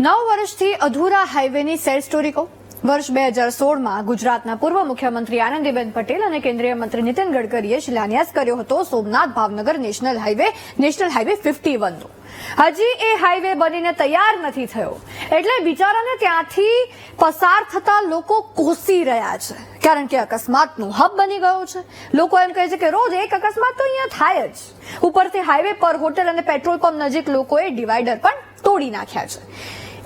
નવ વર્ષથી અધૂરા હાઈવેની સેડ સ્ટોરી કહું. વર્ષ બે હજાર સોળમાં ગુજરાતના પૂર્વ મુખ્યમંત્રી આનંદીબેન પટેલ અને કેન્દ્રીય મંત્રી નીતિન ગડકરીએ શિલાન્યાસ કર્યો હતો Somnath Bhavnagar national highway national highway fifty વનનો હજી એ હાઈવે બનીને તૈયાર નથી થયો. એટલે બિચારાને ત્યાંથી પસાર થતા લોકો કોસી રહ્યા છે. કારણ કે અકસ્માતનું હબ બની ગયો છે. લોકો એમ કહે છે કે રોજ એક અકસ્માત તો અહીંયા થાય જ. ઉપરથી હાઈવે પર હોટેલ અને પેટ્રોલ પંપ નજીક લોકોએ ડિવાઈડર પણ તોડી નાખ્યા છે.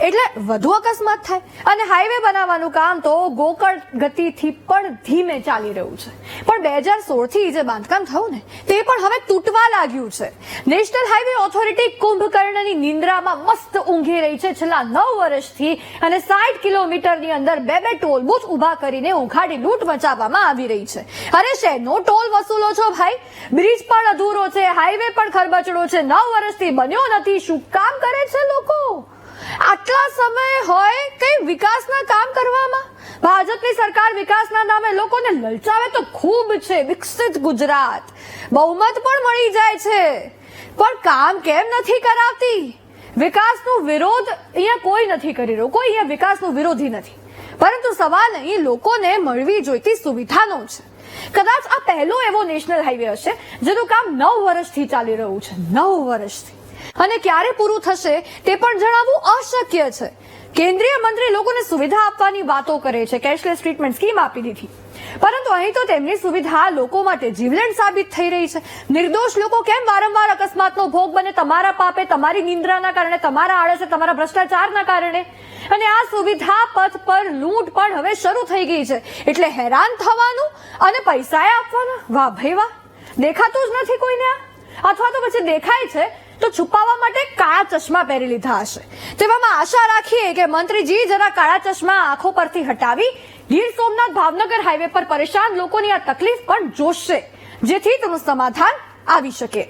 એટલે વધુ અકસ્માત થાય અને હાઈવે બનાવવાનું કામ તો ગોકળ ગતિથી પણ ધીમે ચાલી રહ્યું છે. પણ બે હજાર સોળથી જે બાંધકામ થયું ને, તે પણ હવે તૂટવા લાગ્યું છે. નેશનલ હાઈવે ઓથોરિટી કુંભકર્ણની નિંદ્રામાં મસ્ત ઊંઘી રહી છે. છેલ્લા નવ વર્ષથી અને સાઠ કિલોમીટરની અંદર બે બે ટોલ બુથ ઊભા કરીને ઉઘાડી લૂંટ મચાવવામાં આવી રહી છે. અરે, શહેરનો ટોલ વસૂલો છો ભાઈ? બ્રિજ પણ અધૂરો છે હાઈવે પણ ખરબચડો છે. નવ વર્ષથી બન્યો નથી. શું કામ કરે છે લોકો? વિકાસના કામ કરવામાં? ભાજપની સરકાર વિકાસના નામે લોકોને લલચાવે તો ખૂબ છે, વિકસિત ગુજરાત. બહુમત પણ મળી જાય છે. પણ કામ કેમ નથી કરાવતી? વિકાસનો વિરોધ અહીંયા કોઈ નથી કરી રહ્યું. કોઈ અહીંયા વિકાસનો વિરોધી નથી. પરંતુ સવાલ અહીં લોકોને મળવી જોઈતી સુવિધાનો છે. કદાચ આ પહેલો એવો નેશનલ હાઈવે હશે, જેનું કામ નવ વર્ષથી ચાલી રહ્યું છે. નવ વર્ષથી. અને ક્યારે પૂરું થશે તે પણ જણાવવું અશક્ય છે. કેન્દ્રીય મંત્રી લોકોને સુવિધા આપવાની વાતો કરે છે. કેશલેસ ટ્રીટમેન્ટ સ્કીમ આપી દીધી. પરંતુ અહીં તો તેમની સુવિધા લોકો માટે જીવલેણ સાબિત થઈ રહી છે. નિર્દોષ લોકો કેમ વારંવાર અકસ્માતનો ભોગ બને? તમારા પાપે તમારી નિંદ્રાના કારણે, તમારા આળસે, તમારા ભ્રષ્ટાચારના કારણે. અને આ સુવિધા પથ પર લૂંટ પણ હવે શરૂ થઈ ગઈ છે. એટલે હેરાન થવાનું અને પૈસા આપવાના? વાહ ભાઈ વાહ. દેખાતું જ નથી કોઈને આ? અથવા તો પછી દેખાય છે તો છુપાવવા માટે કાળા ચશ્મા પહેરી લીધા હશે. તેવામાં આશા રાખીએ કે મંત્રીજી જરા કાળા ચશ્મા આંખો પરથી હટાવી ગીર સોમનાથ ભાવનગર હાઈવે પર પરેશાન લોકોની આ તકલીફ પણ જોશે જેથી તેનું સમાધાન આવી શકે.